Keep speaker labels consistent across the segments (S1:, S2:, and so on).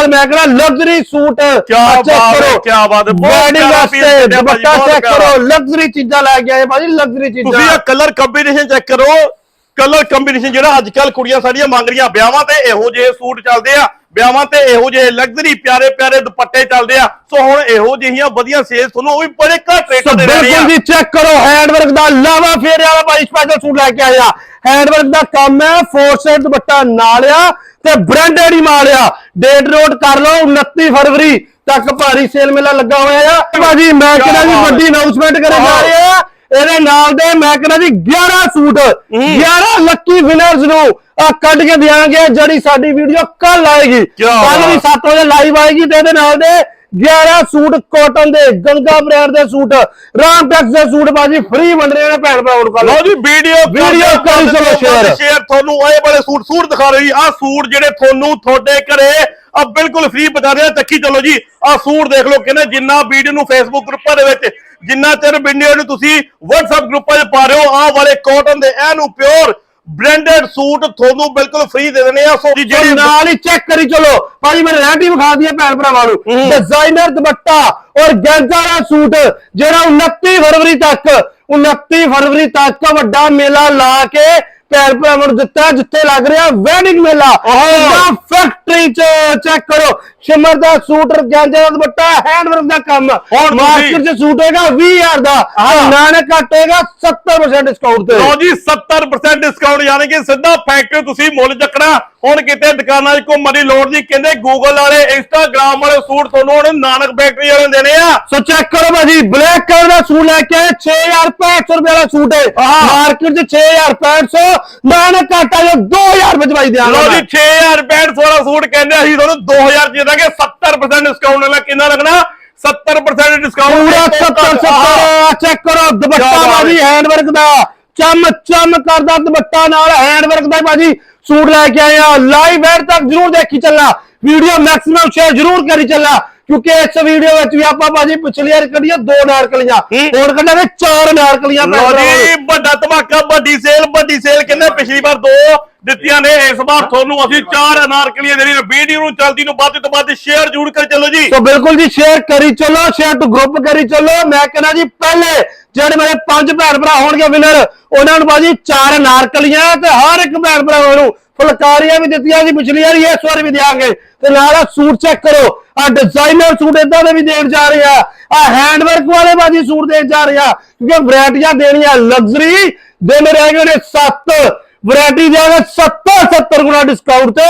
S1: ਨਾਲ ਮੈਂ ਕਹਿੰਦਾ ਲਗਜ਼ਰੀ ਸੂਟ
S2: ਹੈ,
S1: ਕਰੋ।
S2: ਕਿਆ ਬਾਤ ਹੈ, ਪਿਆਰਾ
S1: ਵਾਸਤੇ ਦੁਪੱਟਾ ਚੈੱਕ। ਕਰੋ ਲਗਜ਼ਰੀ ਚੀਜ਼ਾਂ ਲੈ ਕੇ ਆਏ ਭਾਜੀ ਲਗਜ਼ਰੀ
S2: ਤੁਸੀਂ
S1: ਚੀਜ਼ਾਂ
S2: ਇਹ ਕਲਰ ਕੰਬੀਨੇਸ਼ਨ ਚੈੱਕ ਕਰੋ। ਕਲਰ ਕੰਬੀਨੇਸ਼ਨ ਜਿਹੜਾ ਅੱਜ ਕੱਲ ਕੁੜੀਆਂ ਸਾਡੀਆਂ ਮੰਗ ਰਹੀਆਂ ਵਿਆਹਾਂ ਤੇ ਇਹੋ ਜਿਹੇ ਸੂਟ ਚੱਲਦੇ ਆ ਵਿਆਹਾਂ ਤੇ ਇਹੋ ਜਿਹੇ ਲਗਜ਼ਰੀ ਪਿਆਰੇ ਪਿਆਰੇ ਦੁਪੱਟੇ ਚੱਲਦੇ ਆ। ਸੋ ਹੁਣ ਇਹੋ ਜਿਹੀਆਂ ਵਧੀਆ ਸੇਲ ਤੁਹਾਨੂੰ ਉਹ ਵੀ ਬੜੇ ਘੱਟ ਰੇਟ ਤੇ ਦੇਣੇ ਆ
S1: ਬਿਲਕੁਲ ਜੀ ਚੈੱਕ ਕਰੋ ਹੈਂਡਵਰਕ ਦਾ ਲਾਵਾ ਫੇਰੇ ਵਾਲਾ ਭਾਈ ਸਪੈਸ਼ਲ ਸੂਟ ਲੈ ਕੇ ਆਇਆ ਹੈਂਡਵਰਕ ਦਾ ਕੰਮ ਹੈ ਫੋਰ ਸਾਈਡ ਦੁਪੱਟਾ ਨਾਲ ਆ ਤੇ ਬ੍ਰਾਂਡਡ ਹੀ ਮਾਲ ਆ। ਡੇਟ ਨੋਟ ਕਰ ਲਓ 29 ਫਰਵਰੀ ਤੱਕ ਭਾਰੀ ਸੇਲ ਮੇਲਾ ਲੱਗਾ ਹੋਇਆ ਆ। ਭਾਜੀ ਮੈਂ ਕਹਿੰਦਾ ਜੀ। ਵੱਡੀ ਅਨਾਉਂਸਮੈਂਟ ਕਰਨ ਜਾ ਰਹੇ ਆ। ਇਹਦੇ ਨਾਲ ਦੇ ਮੈਂ ਕਹਿੰਦਾ ਜੀ 11 ਸੂਟ 11 ਲੱਕੀ ਵਿਨਰਸ ਨੂੰ ਆ ਕੱਢ ਕੇ ਦਿਆਂਗੇ। ਜਿਹੜੀ ਸਾਡੀ ਵੀਡੀਓ ਕੱਲ ਆਏਗੀ ਕੱਲ ਵੀ
S2: ਬਾਤ।
S1: 7 ਵਜੇ ਲਾਈਵ ਆਏਗੀ ਤੇ ਇਹਦੇ ਨਾਲ ਦੇ 11 ਸੂਟ ਕਾਟਨ ਦੇ ਗੰਗਾ ਬ੍ਰਾਂਡ ਦੇ ਸੂਟ ਰਾਮ ਟੈਕਸ ਦੇ ਸੂਟ ਬਾਜੀ ਫ੍ਰੀ ਵੰਡ ਰਹੇ ਨੇ ਭੈਣ ਭਰਾ ਕੱਲ
S2: ਲਓ ਜੀ ਵੀਡੀਓ
S1: Video ਕਰੀ ਚਲੋ share।
S2: ਸ਼ੇਅਰ ਤੁਹਾਨੂੰ ਇਹ ਬੜੇ ਸੂਟ ਸੂਟ ਦਿਖਾ ਰਹੀ ਆ ਸੂਟ ਜਿਹੜੇ ਤੁਹਾਨੂੰ ਤੁਹਾਡੇ ਘਰੇ ਆ ਬਿਲਕੁਲ ਫ੍ਰੀ ਬਤਾ ਰਹੇ ਆ ਚੱਕੀ ਚਲੋ ਜੀ ਆ ਸੂਟ ਦੇਖ ਲਓ ਕਹਿੰਦੇ ਜਿੰਨਾ ਵੀਡੀਓ ਨੂੰ ਫੇਸਬੁੱਕ ਗਰੁੱਪਾਂ ਦੇ ਵਿੱਚ ਜਿੰਨਾ ਚਿਰ ਵੀਡੀਓ ਨੂੰ ਤੁਸੀਂ WhatsApp ਗਰੁੱਪਾਂ 'ਚ ਪਾ ਰਹੇ ਹੋ ਆਹ ਵਾਲੇ ਕਾਟਨ ਦੇ ਐਨੂੰ ਪਿਓਰ ਬ੍ਰਾਂਡਡ ਸੂਟ ਤੁਹਾਨੂੰ ਬਿਲਕੁਲ ਫ੍ਰੀ ਦੇ ਦੇਣੇ ਆ ਸੋ
S1: ਜਿਹੜੀ ਨਾਲ ਹੀ ਚੈੱਕ ਕਰੀ ਚਲੋ। ਭਾਜੀ ਮੈਂ ਰੈਂਟੀ ਵਿਖਾ ਦਈਏ ਭੈਣ ਭਰਾਵਾਂ ਨੂੰ। ਡਿਜ਼ਾਈਨਰ ਦੁਪੱਟਾ ਔਰ ਗੈਂਜ਼ਾ ਦਾ ਸੂਟ ਜਿਹੜਾ 29 ਫਰਵਰੀ ਤੱਕ 29 ਫਰਵਰੀ ਤੱਕ ਵੱਡਾ ਮੇਲਾ ਲਾ ਕੇ ਭੈਣ ਭਰਾਵਾਂ ਨੂੰ ਦਿੱਤਾ ਜਿੱਥੇ ਲੱਗ ਰਿਹਾ ਵੈਡਿੰਗ ਮੇਲਾ। ਉਹਦਾ ਫੈਕਟਰੀ ਚ ਚੈੱਕ ਕਰੋ। ਸ਼ਿਮਰ ਦਾ ਸੂਟ ਗੈਂਜ਼ਾ ਦਾ ਦੁਪੱਟਾ ਹੈਂਡਵਰਕ ਦਾ ਕੰਮ।
S2: ਹੁਣ
S1: ਮਾਰਕੀਟ ਚ ਸੂਟ ਹੋਏਗਾ 20000 ਦਾ। ਨਾਨਕ ਘੱਟ ਹੋਏਗਾ 70% ਡਿਸਕਾਊਂਟ ਤੇ।
S2: ਲਓ ਜੀ 70% ਡਿਸਕਾਊਂਟ ਯਾਨੀ ਕਿ ਸਿੱਧਾ ਫੈਕਟਰੀ ਤੁਸੀਂ ਮੁੱਲ ਚੱਕਣਾ। ਹੁਣ ਕਿਤੇ ਦੁਕਾਨਾਂ 'ਚ ਘੁੰਮਣ ਦੀ ਲੋੜ ਨਹੀਂ। ਕਹਿੰਦੇ ਗੂਗਲ ਵਾਲੇ ਇੰਸਟਾਗ੍ਰam ਵਾਲੇ ਸੂਟ ਤੁਹਾਨੂੰ ਹੁਣ ਨਾਨਕ ਫੈਕਟਰੀ ਵਾਲੇ ਦੇਣੇ ਆ।
S1: ਸੋ ਚੈੱਕ ਕਰੋ ਭਾਜੀ ਬਲੈਕ ਕਲਰ ਦਾ ਸੂਟ ਲੈ ਕੇ ਆਏ 6500 ਰੁਪਏ ਵਾਲਾ ਸੂਟ ਹੈ। ਮਾਰਕੀਟ 'ਚ 6500 ਨਾਨਕ ਘਾਟਾ ਜੋ 2000 ਵਿੱਚ ਭਾਈ ਦਿਆਂਗਾ
S2: ਲਓ ਜੀ 6000 65 ਵਾਲਾ ਸੂਟ ਕਹਿੰਦੇ ਅਸੀਂ ਤੁਹਾਨੂੰ 2000 ਚ ਦਾਂਗੇ 70% ਡਿਸਕਾਊਂਟ ਨਾਲ ਕਿੰਨਾ ਲੱਗਣਾ 70% ਡਿਸਕਾਊਂਟ
S1: ਪੂਰਾ 70 70 ਚੈੱਕ ਕਰੋ ਦੁਪੱਟਾ ਹੈਂਡਵਰਕ ਦਾ। ਚਮ ਚਮ ਕਰਦਾ ਦੁਪੱਟਾ ਨਾਲ ਹੈਂਡਵਰਕ ਦਾ ਭਾਜੀ। ਸੂਟ ਲੈ ਕੇ ਆਏ ਆ ਲਾਈਵ ਐਡ ਤੱਕ ਜਰੂਰ ਦੇਖੀ ਚੱਲਣਾ ਵੀਡੀਓ ਮੈਕਸਿਮਮ ਸ਼ੇਅਰ ਜਰੂਰ ਕਰੀ ਚੱਲਣਾ ਕਿਉਂਕਿ ਇਸ ਵੀਡੀਓ ਵਿੱਚ ਵੀ ਆਪਾਂ ਭਾਜੀ ਪਿਛਲੀ ਵਾਰ ਕੱਢੀਆਂ ਦੋ ਨਾਰਕਲੀਆਂ। ਹੁਣ ਕੱਢਾਂਗੇ ਚਾਰ ਨਾਰਕਲੀਆਂ
S2: ਲਓ। ਜੀ ਵੱਡਾ ਧਮਾਕਾ ਵੱਡੀ ਸੇਲ ਵੱਡੀ ਸੇਲ ਕਹਿੰਦੇ ਪਿਛਲੀ ਵਾਰ ਦੋ ਦਿੱਤੀਆਂ ਨੇ। ਇਸ ਵਾਰ ਤੁਹਾਨੂੰ ਅਸੀਂ ਚਾਰ ਅਨਾਰਕਲੀਆਂ ਦੇਣੀ ਨੇ। ਵੀਡੀਓ ਨੂੰ ਚਲਦੀ ਨੂੰ ਵੱਧ ਤੋਂ ਵੱਧ ਸ਼ੇਅਰ ਜ਼ਰੂਰ ਕਰ ਚੱਲੋ ਜੀ।
S1: ਸੋ ਬਿਲਕੁਲ ਜੀ ਸ਼ੇਅਰ ਕਰੀ ਚੱਲੋ ਸ਼ੇਅਰ ਟੂ ਗਰੁੱਪ ਕਰੀ ਚੱਲੋ। ਮੈਂ ਕਹਿੰਦਾ ਜੀ ਪਹਿਲੇ ਜਿਹੜੇ ਮੇਰੇ ਪੰਜ ਭੈਣ ਭਰਾ ਹੋਣਗੇ ਵਿਨਰ ਉਹਨਾਂ ਨੂੰ ਬਾਜੀ ਚਾਰ ਨਾਰਕਲੀਆਂ ਤੇ ਹਰ ਇੱਕ ਭੈਣ ਭਰਾ ਨੂੰ ਫੁਲਕਾਰੀਆਂ ਵੀ ਦਿੱਤੀਆਂ ਸੀ ਪਿਛਲੀ ਵਾਰੀ ਇਸ ਵਾਰ ਵੀ ਦਿਆਂਗੇ। ਤੇ ਨਾਲ ਆ ਸੂਟ ਚੈੱਕ ਕਰੋ ਆ ਡਿਜ਼ਾਈਨਰ ਸੂਟ ਇਦਾਂ ਦੇ ਵੀ ਦੇਣ ਜਾ ਰਹੇ ਆ। ਆ ਹੈਂਡਵਰਕ ਵਾਲੇ ਬਾਜੀ ਸੂਟ ਦੇਣ ਜਾ ਰਹੇ ਆ ਕਿਉਂਕਿ ਵੈਰਾਈਟੀਆਂ ਦੇਣੀਆਂ ਲਗਜ਼ਰੀ ਦਿਨ ਰਹਿ ਗਏ ਨੇ 7 ਵੈਰਾਈਟੀ ਜਾਗਾ 70 70 ਗੁਣਾ ਡਿਸਕਾਊਂਟ ਤੇ।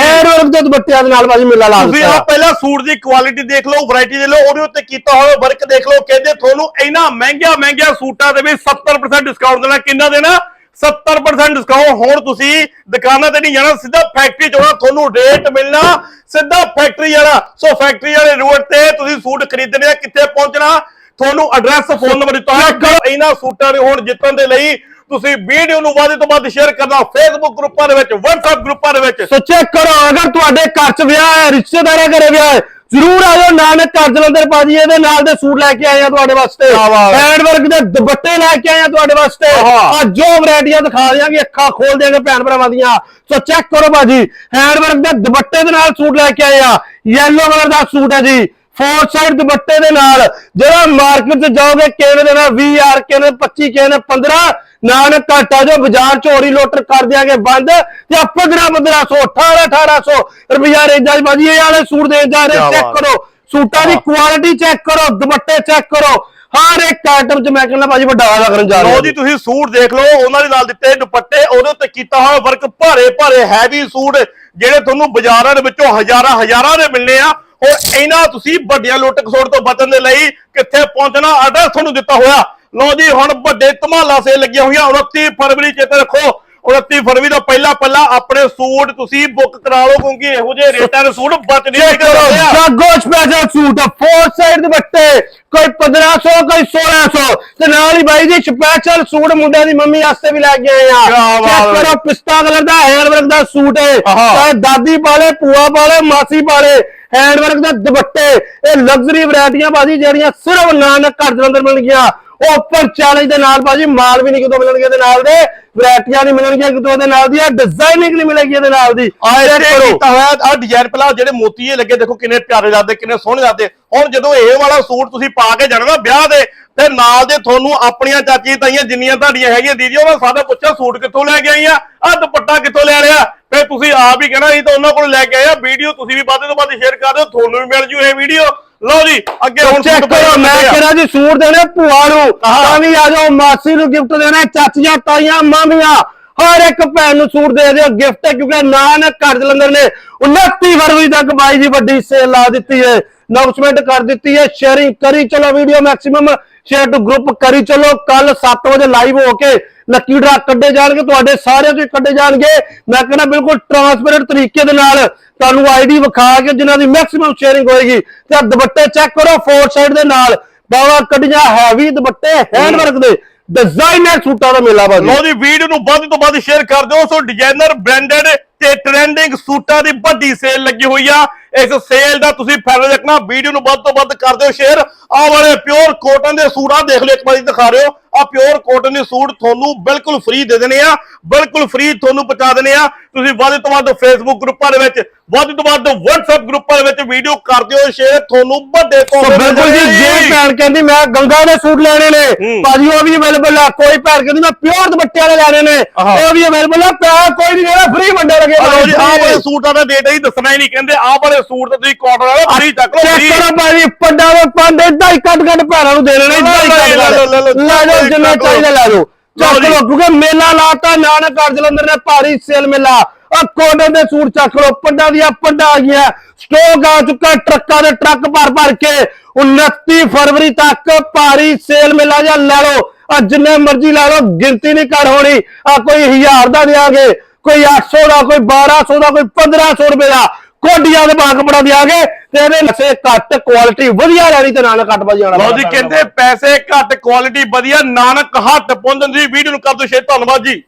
S1: ਹੈਂਡਵਰਕ ਦੇ ਦੁਪੱਟਿਆਂ ਦੇ ਨਾਲ ਬਾਜੀ ਮੇਲਾ ਲਾ
S2: ਤੁਸੀਂ ਆ ਪਹਿਲਾਂ ਸੂਟ ਦੀ ਕੁਆਲਿਟੀ ਦੇਖ ਲਓ ਵੈਰਾਈਟੀ ਦੇਖ ਲਓ ਉਹਦੇ ਉੱਤੇ ਕੀਤਾ ਹੋਇਆ ਵਰਕ ਦੇਖ ਲਓ ਕਹਿੰਦੇ ਤੁਹਾਨੂੰ ਇੰਨਾ ਮਹਿੰਗਾ ਮਹਿੰਗਾ ਸੂਟਾਂ ਦੇ ਵਿੱਚ 70% ਡਿਸਕਾਊਂਟ ਦੇਣਾ ਕਿੰਨਾ ਦੇਣਾ? 70% ਡਿਸਕਾਊਂਟ ਹੁਣ ਤੁਸੀਂ ਦੁਕਾਨਾਂ ਤੇ ਨਹੀਂ ਜਾਣਾ ਸਿੱਧਾ ਫੈਕਟਰੀ ਚ ਆਉਣਾ ਤੁਹਾਨੂੰ ਰੇਟ ਮਿਲਣਾ। ਸਿੱਧਾ ਫੈਕਟਰੀ ਵਾਲਾ। ਸੋ ਫੈਕਟਰੀ ਵਾਲੇ ਰੋਡ ਤੇ ਤੁਸੀਂ ਸੂਟ ਖਰੀਦਣੇ ਆ ਕਿੱਥੇ ਪਹੁੰਚਣਾ? ਤੁਹਾਨੂੰ ਐਡਰੈਸ ਫੋਨ ਨੰਬਰ ਦਿੱਤਾ ਹੈ ਇਹਨਾਂ ਸੂਟਾਂ ਦੇ ਹੁਣ ਜਿੱਤਣ ਦੇ ਲਈ ਤੁਸੀਂ ਵੀਡੀਓ ਨੂੰ ਵੱਧ ਤੋਂ ਵੱਧ ਸ਼ੇਅਰ ਕਰਨਾ। ਫੇਸਬੁੱਕ ਗਰੁੱਪਾਂ ਦੇ ਵਿੱਚ WhatsApp ਗਰੁੱਪਾਂ ਦੇ ਵਿੱਚ।
S1: ਸੋ ਚੈੱਕ ਕਰੋ ਅਗਰ ਤੁਹਾਡੇ ਘਰ 'ਚ ਵਿਆਹ ਹੈ ਰਿਸ਼ਤੇਦਾਰਾਂ ਘਰੇ ਵਿਆਹ ਹੈ ਜ਼ਰੂਰ ਆਇਓ ਨਾਨਕ ਘਰ ਜਲੰਧਰ ਭਾਜੀ ਇਹਦੇ ਨਾਲ ਦੇ ਸੂਟ ਲੈ ਕੇ ਆਏ ਆ ਤੁਹਾਡੇ ਵਾਸਤੇ।
S2: ਕਿਆ ਬਾਤ ਹੈ।
S1: ਹੈਂਡਵਰਕ ਦੇ ਦੁਪੱਟੇ ਲੈ ਕੇ ਆਏ ਆ ਤੁਹਾਡੇ ਵਾਸਤੇ। ਆ ਜੋ ਵੈਰਾਈਟੀਆਂ ਦਿਖਾ ਦਿਆਂਗੇ ਅੱਖਾਂ ਖੋਲ ਦੇਾਂਗੇ ਭੈਣ ਭਰਾਵਾਂ ਦੀਆਂ। ਸੋ ਚੈੱਕ ਕਰੋ ਭਾਜੀ ਹੈਂਡਵਰਕ ਦੇ ਦੁਪੱਟੇ ਦੇ ਨਾਲ ਸੂਟ ਲੈ ਕੇ ਆਏ ਆ। ਯੈਲੋ ਕਲਰ ਦਾ ਸੂਟ ਹੈ ਜੀ। ਫੋਰ ਸਾਈਡ ਦੁਪੱਟੇ ਦੇ ਨਾਲ ਜਿਹੜਾ ਮਾਰਕੀਟ 'ਚ ਜਾਓਗੇ ਕਿਹਨੇ ਦੇ ਨਾਲ 20 ਹਜ਼ਾਰ ਕਿਹਨੇ 25 ਕਿਹਨੇ 15 ਨਾਨਕ ਘਾਟਾ ਜੋ ਬਾਜ਼ਾਰ ਚੋਰੀ ਲੋਟਰ ਕਰ ਦਿਆਂਗੇ ਬੰਦ। ਤੇ 15 1500 18 1800 ਰੁਪਿਆ ਰੇਂਜਾਂ 'ਚ ਬਾਜੀ ਇਹ ਵਾਲੇ ਸੂਟ ਦੇਣ ਜਾ ਰਹੇ ਚੈੱਕ। ਕਰੋ। ਸੂਟਾਂ ਦੀ ਕੁਆਲਿਟੀ ਚੈੱਕ ਕਰੋ ਦੁਪੱਟੇ ਚੈੱਕ ਕਰੋ। ਹਰ ਇੱਕ ਆਈਟਮ 'ਚ ਮੈਂ ਕਹਿੰਦਾ ਭਾਜੀ ਵੱਡਾ ਵਾਲਾ ਕਰਨ ਜਾ
S2: ਲੋ
S1: ਰਹੇ
S2: ਜੀ ਤੁਸੀਂ ਸੂਟ ਦੇਖ ਲਓ ਉਹਨਾਂ ਦੇ ਨਾਲ ਦਿੱਤੇ ਦੁਪੱਟੇ ਉਹਦੇ ਉੱਤੇ ਕੀਤਾ ਹੋਇਆ ਵਰਕ ਭਾਰੇ ਭਾਰੇ ਹੈਵੀ ਸੂਟ ਜਿਹੜੇ ਤੁਹਾਨੂੰ ਬਾਜ਼ਾਰਾਂ ਦੇ ਵਿੱਚੋਂ ਹਜ਼ਾਰਾਂ ਹਜ਼ਾਰਾਂ ਦੇ ਮਿਲਨੇ ਆ। ਔਰ ਇਹਨਾਂ ਤੁਸੀਂ ਵੱਡੀਆਂ ਲੁੱਟ ਖਸੋੜ ਤੋਂ ਬਚਣ ਦੇ ਲਈ ਕਿੱਥੇ ਪਹੁੰਚਣਾ? ਆਰਡਰ ਤੁਹਾਨੂੰ ਦਿੱਤਾ ਹੋਇਆ। ਲੋ ਜੀ ਹੁਣ ਵੱਡੇ ਧਮਾਲਾ ਸੇ ਲੱਗੀਆਂ ਹੋਈਆਂ। 29 ਫਰਵਰੀ ਚੇਤੇ ਰੱਖੋ। 29 ਫਰਵਰੀ ਤੋਂ ਪਹਿਲਾਂ ਪਹਿਲਾਂ ਆਪਣੇ ਸੂਟ ਤੁਸੀਂ ਬੁੱਕ ਕਰਾ ਲਓ ਕਿਉਂਕਿ ਇਹੋ ਜਿਹੇ ਰੇਟਾਂ ਦੇ ਸੂਟ ਬਚ ਨਹੀਂ ਸਕਦੇ।
S1: ਜਾਗੋ ਸਪੈਸ਼ਲ ਸੂਟ ਫੋਰ ਸਾਈਡ ਦੁਪੱਟੇ ਕੋਈ 1500 ਕੋਈ 1600 ਤੇ ਨਾਲ ਹੀ ਬਾਈ ਜੀ ਸਪੈਸ਼ਲ ਸੂਟ ਮੁੰਡਿਆਂ ਦੀ ਮੰਮੀ ਵਾਸਤੇ ਵੀ ਲੈ ਕੇ ਆਏ ਆ। ਚੈੱਕ। ਕਰੋ ਪਿਸਤਾ ਕਲਰ ਦਾ ਹੈਂਡ ਵਰਕ ਦਾ ਸੂਟ ਹੈ। ਚਾਹੇ ਦਾਦੀ ਪਾਲੇ ਭੂਆ ਪਾਲੇ ਮਾਸੀ ਪਾਲੇ ਹੈਂਡ ਵਰਕ ਦਾ ਦੁਪੱਟੇ ਇਹ ਲਗਜ਼ਰੀ ਵੈਰਾਈਟੀਆਂ ਬਾਜੀ ਜਿਹੜੀਆਂ ਸਿਰਫ ਨਾਨਕ ਘਰ ਦੇ ਅੰਦਰ ਮਿਲਣਗੀਆਂ। ਓਪਨ ਚੈਲੰਜ ਦੇ ਨਾਲ ਭਾਜੀ ਮਾਲ ਵੀ ਨਹੀਂ ਕਿਤੋਂ ਮਿਲਣਗੇ ਇਹਦੇ ਨਾਲ ਦੇ ਵੈਰਾਈਟੀਆਂ ਨਹੀਂ ਮਿਲਣਗੀਆਂ ਕਿਤੋਂ ਇਹਦੇ ਨਾਲ ਦੀਆਂ ਡਿਜ਼ਾਈਨਿੰਗ ਨਹੀਂ ਮਿਲੇਗੀ ਇਹਦੇ ਨਾਲ ਦੀ।
S2: ਆ। ਕੀਤਾ ਹੋਇਆ ਆ ਡਿਜ਼ਾਈਨ ਪਹਿਲਾਂ ਜਿਹੜੇ ਮੋਤੀ ਇਹ ਲੱਗੇ ਦੇਖੋ ਕਿੰਨੇ ਪਿਆਰੇ ਲੱਗਦੇ ਕਿੰਨੇ ਸੋਹਣੇ ਲੱਗਦੇ। ਹੁਣ ਜਦੋਂ ਇਹ ਵਾਲਾ ਸੂਟ ਤੁਸੀਂ ਪਾ ਕੇ ਜਾਣਾ ਨਾ ਵਿਆਹ ਦੇ ਤੇ ਨਾਲ ਦੇ ਤੁਹਾਨੂੰ ਆਪਣੀਆਂ ਚਾਚੀ ਤਾਈਆਂ ਜਿੰਨੀਆਂ ਤੁਹਾਡੀਆਂ ਹੈਗੀਆਂ ਦੀਦੀ ਉਹਨਾਂ ਸਾਡਾ ਪੁੱਛਿਆ ਸੂਟ ਕਿੱਥੋਂ ਲੈ ਕੇ ਆਈਆਂ ਆ ਦੁਪੱਟਾ ਕਿੱਥੋਂ ਲੈ ਲਿਆ? ਫੇ ਤੁਸੀਂ ਆਪ ਹੀ ਕਹਿਣਾ ਸੀ ਤਾਂ ਉਹਨਾਂ ਕੋਲ ਲੈ ਕੇ ਆਇਆ ਵੀਡੀਓ ਤੁਸੀਂ ਵੀ ਵੱਧ ਤੋਂ ਵੱਧ ਸ਼ੇਅਰ ਕਰ ਦਿਓ ਤੁਹਾਨੂੰ ਵੀ ਮਿਲ ਜੂ ਇਹ ਵੀਡੀਓ ਲਓ ਜੀ ਅੱਗੇ ਹੁਣ
S1: ਚੈੱਕ ਕਰੋ ਮੈਂ। ਕਿਹਾ ਜੀ ਸੂਟ ਦੇਣੇ ਭੂਆ ਨੂੰ
S2: ਹਾਂ।
S1: ਤਾਂ ਵੀ ਆ ਜਾਓ ਮਾਸੀ ਨੂੰ ਗਿਫਟ ਦੇਣਾ ਚਾਚੀਆਂ ਤਾਈਆਂ ਮਾਮੀਆਂ ਹਰ ਇੱਕ ਭੈਣ ਨੂੰ ਸੂਟ ਦੇ ਦਿਓ ਗਿਫਟ ਕਿਉਂਕਿ ਨਾਨਕ ਘਰ ਜਲੰਧਰ ਨੇ 29 ਫਰਵਰੀ ਤੱਕ ਬਾਈ ਦੀ ਵੱਡੀ ਸੇਲ ਲਾ ਦਿੱਤੀ ਹੈ ਅਨਾਉਂਸਮੈਂਟ ਕਰ ਦਿੱਤੀ ਹੈ ਸ਼ੇਅਰਿੰਗ ਕਰੀ ਚਲੋ video maximum share to group ਕਰੀ ਚਲੋ। ਕੱਲ 7 ਵਜੇ ਲਾਈਵ ਹੋ ਕੇ ਲੱਕੀ ਡਰਾ ਕੱਢੇ ਜਾਣਗੇ, ਤੁਹਾਡੇ ਸਾਰਿਆਂ ਤੋਂ ਕੱਢੇ ਜਾਣਗੇ। ਮੈਂ ਕਹਿੰਦਾ ਬਿਲਕੁਲ ਟਰਾਂਸਪੇਰੈਂਟ ਤਰੀਕੇ ਦੇ ਨਾਲ ਤੁਹਾਨੂੰ ਆਈਡੀ ਵਿਖਾ ਕੇ ਜਿਨ੍ਹਾਂ ਦੀ ਮੈਕਸਿਮਮ ਸ਼ੇਅਰਿੰਗ ਹੋਏਗੀ, ਤੇ ਦੁਪੱਟੇ ਚੈੱਕ ਕਰੋ ਫੋਰ ਸਾਈਡ ਦੇ ਨਾਲ। ਬਾਵਾ ਕੱਢੀਆਂ ਹੈਵੀ ਦੁਪੱਟੇ ਹੈਂਡਵਰਕ ਦੇ ਡਿਜ਼ਾਈਨਰ ਸੂਟਾਂ ਦਾ ਮੇਲਾ ਬਾਜੀ।
S2: ਲਓ ਜੀ, ਵੀਡੀਓ ਨੂੰ ਵੱਧ ਤੋਂ ਵੱਧ ਸ਼ੇਅਰ ਕਰ ਦਿਓ। ਸੋ ਡਿਜ਼ਾਈਨਰ ਬ੍ਰਾਂਡਡ ਤੇ ਟ੍ਰੈਂਡਿੰਗ ਸੂਟਾਂ ਦੀ ਵੱਡੀ ਸੇਲ ਲੱਗੀ ਹੋਈ ਆ। ਇਸ ਸੇਲ ਦਾ ਤੁਸੀਂ ਫਾਇਦਾ ਰੱਖਣਾ ਵੀਡੀਓ ਨੂੰ ਵੱਧ ਤੋਂ ਵੱਧ ਕਰ ਦਿਓ ਸ਼ੇਅਰ ਆਹ ਵਾਲੇ ਪਿਓਰ ਕੋਟਨ ਦੇ ਸੂਟ ਆ ਦੇਖ ਲਿਓ ਇੱਕ ਵਾਰੀ ਦਿਖਾ ਰਹੇ ਹੋ ਆ ਪਿਓਰ ਕੋਟਨ ਦੇ ਸੂਟ ਤੁਹਾਨੂੰ ਬਿਲਕੁਲ ਫ੍ਰੀ ਦੇ ਦੇਣੇ ਆ ਬਿਲਕੁਲ ਫ੍ਰੀ ਤੁਹਾਨੂੰ ਪਹੁੰਚਾ ਦੇਣੇ ਆ ਤੁਸੀਂ ਵੱਧ ਤੋਂ ਵੱਧ ਫੇਸਬੁੱਕ ਗਰੁੱਪਾਂ ਦੇ ਵਿੱਚ ਵੱਧ ਤੋਂ ਵੱਧ WhatsApp ਗਰੁੱਪਾਂ ਦੇ ਵਿੱਚ ਵੀਡੀਓ ਕਰ ਦਿਓ ਸ਼ੇਅਰ ਤੁਹਾਨੂੰ ਵੱਡੇ ਤੋਹਫੇ
S1: ਬਿਲਕੁਲ ਜੀ। ਜੇ ਭੈਣ ਕਹਿੰਦੀ ਮੈਂ ਗੰਗਾ ਦੇ ਸੂਟ ਲੈਣੇ ਨੇ। ਭਾਜੀ ਉਹ ਵੀ ਅਵੇਲੇਬਲ ਆ ਕੋਈ ਭੈਣ ਕਹਿੰਦੀ ਮੈਂ ਪਿਓਰ ਦੁਪੱਟੇ ਵਾਲੇ ਲੈਣੇ ਨੇ। ਉਹ ਵੀ ਅਵੇਲੇਬਲ ਆ ਪਿਆ ਕੋਈ ਨਹੀਂ ਲੈਣਾ ਫ੍ਰੀ ਵੰਡੇ ਲਗੇ
S2: ਆਹ ਲਓ ਜੀ ਆਹ ਵਾਲੇ ਸੂਟਾਂ ਦਾ ਡੇਟ ਹੀ ਦੱਸਣਾ ਹੀ ਨਹੀਂ ਕਹਿੰਦੇ ਆਹ ਵਾਲੇ ਸੂਟ ਤੇ ਤੁਸੀਂ ਕਾਟਨ ਵਾਲੇ ਫ੍ਰੀ ਚੱਕ ਲਓ
S1: ਚੈੱਕ ਕਰੋ ਭਾਜੀ ਪੰਡਾ ਦੇ ਪੰਡ ਇਦਾਂ ਹੀ ਕੱਟ ਕੱਟ ਭੈਣਾਂ ਨੂੰ ਦੇ ਲੈਣੇ ਇਦਾਂ ਹੀ
S2: ਲੈ
S1: ਕੱਟ
S2: ਲਓ, ਲੈ ਲਓ,
S1: ਕੱਟ ਲੈ ਜਾਓ ਜਿੰਨਾ
S2: ਲਓ।
S1: ਚਾਹੀਦਾ ਲੈ ਜਾਓ। ਚੱਕ
S2: ਲਓ।
S1: ਲਓ ਕਿਉਂਕਿ ਮੇਲਾ ਲਾਤਾ ਨਾਨਕ ਘਰ ਜਲੰਧਰ ਨੇ ਭਾਰੀ ਸੇਲ ਮੇਲਾ। ਆ ਕੋਟਨ ਦੇ ਸੂਟ ਚੱਕ ਲਓ ਪੰਡਾ ਦੀਆਂ ਪੰਡਾ ਆ ਗਈਆਂ। ਸਟਾਕ ਆ ਚੁੱਕਾ ਟਰੱਕਾਂ ਦੇ ਟਰੱਕ ਭਰ ਭਰ ਕੇ। 29 ਫਰਵਰੀ ਤੱਕ ਭਾਰੀ ਸੇਲ ਮੇਲਾ ਜਾਂ ਲੈ ਲਓ। ਆ ਜਿੰਨੇ ਮਰਜ਼ੀ ਲੈ ਲਓ ਗਿਣਤੀ ਨਹੀਂ ਕਰ ਹੋਣੀ। ਆ ਕੋਈ 1000 ਦਾ ਦਿਆਂਗੇ ਕੋਈ 800 ਦਾ ਕੋਈ 1200 ਦਾ ਕੋਈ 1500 ਰੁਪਏ ਦਾ। ਕੋਡੀਆਂ ਦੇ ਬਾਗ ਬੜਾ ਦਿਆਂਗੇ ਤੇ ਇਹਦੇ ਨਸੇ ਘੱਟ ਕੁਆਲਿਟੀ ਵਧੀਆ ਲੈਣੀ ਤੇ ਨਾਲ ਘੱਟ ਵਜ ਜਾਣਾ।
S2: ਲਓ ਜੀ, ਕਹਿੰਦੇ ਪੈਸੇ ਘੱਟ ਕੁਆਲਿਟੀ ਵਧੀਆ। ਨਾਨਕ ਹੱਟ ਪਹੁੰਚਣ ਦੀ ਵੀਡੀਓ ਨੂੰ ਕਰ ਦਿਓ ਸ਼ੇਅਰ। ਧੰਨਵਾਦ ਜੀ।